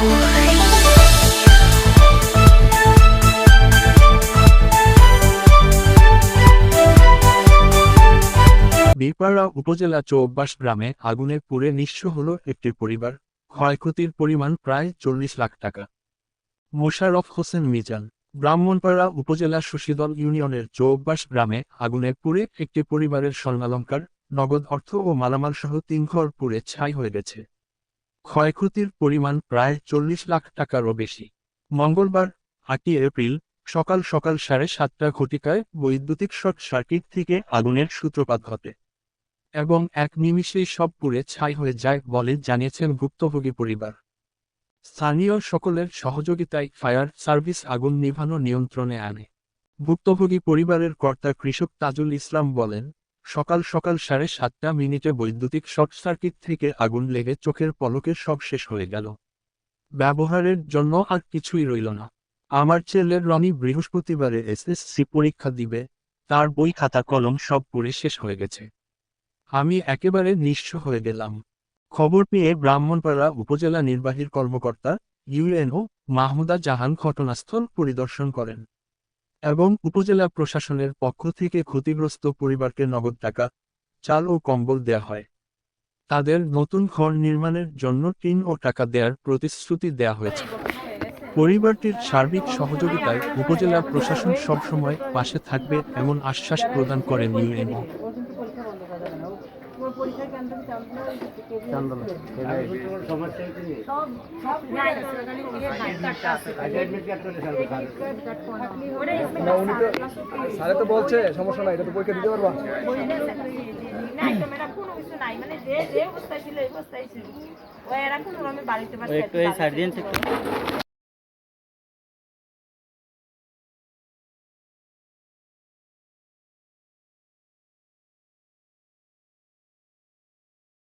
বীরপাড়া উপজেলা চৌব্বাস গ্রামে আগুনে পুড়ে নিঃস্ব হল একটি পরিবার। ক্ষয়ক্ষতির পরিমাণ প্রায় চল্লিশ লাখ টাকা। মোশাররফ হোসেন মিজান, ব্রাহ্মণপাড়া উপজেলা শশীদল ইউনিয়নের চৌব্বাস গ্রামে আগুনে পুড়ে একটি পরিবারের স্বর্ণালঙ্কার, নগদ অর্থ ও মালামাল সহ তিন ঘর পুড়ে ছাই হয়ে গেছে। ক্ষয়ক্ষতির পরিমাণ প্রায় চল্লিশ লাখ টাকারও বেশি। মঙ্গলবার, আটই এপ্রিল, সকাল সকাল সাড়ে সাতটা ঘটিকায় বৈদ্যুতিক শর্ট সার্কিট থেকে আগুনের সূত্রপাত ঘটে এবং এক নিমিষেই সব পুড়ে ছাই হয়ে যায় বলে জানিয়েছেন ভুক্তভোগী পরিবার। স্থানীয় সকলের সহযোগিতায় ফায়ার সার্ভিস আগুন নিভানো নিয়ন্ত্রণে আনে। ভুক্তভোগী পরিবারের কর্তা কৃষক তাজুল ইসলাম বলেন সকাল সকাল সাড়ে সাতটা মিনিটে বৈদ্যুতিক শর্ট সার্কিট থেকে আগুন লেগে চোখের পলকে সব শেষ হয়ে গেল। ব্যবহারের জন্য আর কিছুই রইল না। আমার ছেলের রনি বৃহস্পতিবারে এসএসসি পরীক্ষা দিবে, তার বই খাতা কলম সব পড়ে শেষ হয়ে গেছে। আমি একেবারে নিঃস্ব হয়ে গেলাম। খবর পেয়ে ব্রাহ্মণপাড়া উপজেলা নির্বাহীর কর্মকর্তা ইউএনও মাহমুদা জাহান ঘটনাস্থল পরিদর্শন করেন। এবং উপজেলা প্রশাসনের পক্ষ থেকে ক্ষতিগ্রস্ত পরিবারকে নগদ টাকা, চাল ও কম্বল দেয়া হয়। তাদের নতুন ঘর নির্মাণের জন্য টিন ও টাকা দেওয়ার প্রতিশ্রুতি দেয়া হয়েছে। পরিবারটির সার্বিক সহযোগিতায় উপজেলা প্রশাসন সবসময় পাশে থাকবে এমন আশ্বাস প্রদান করেন ইউএনও। স্যারে তো বলছে সমস্যা নাই এটা তো পরীক্ষা দিতে পারবা। মানে যে যে অবস্থায় ছিল এই অবস্থায় ছিল। ও এরা কোনো রকমে বাড়িতে একটু এই সাইড দিন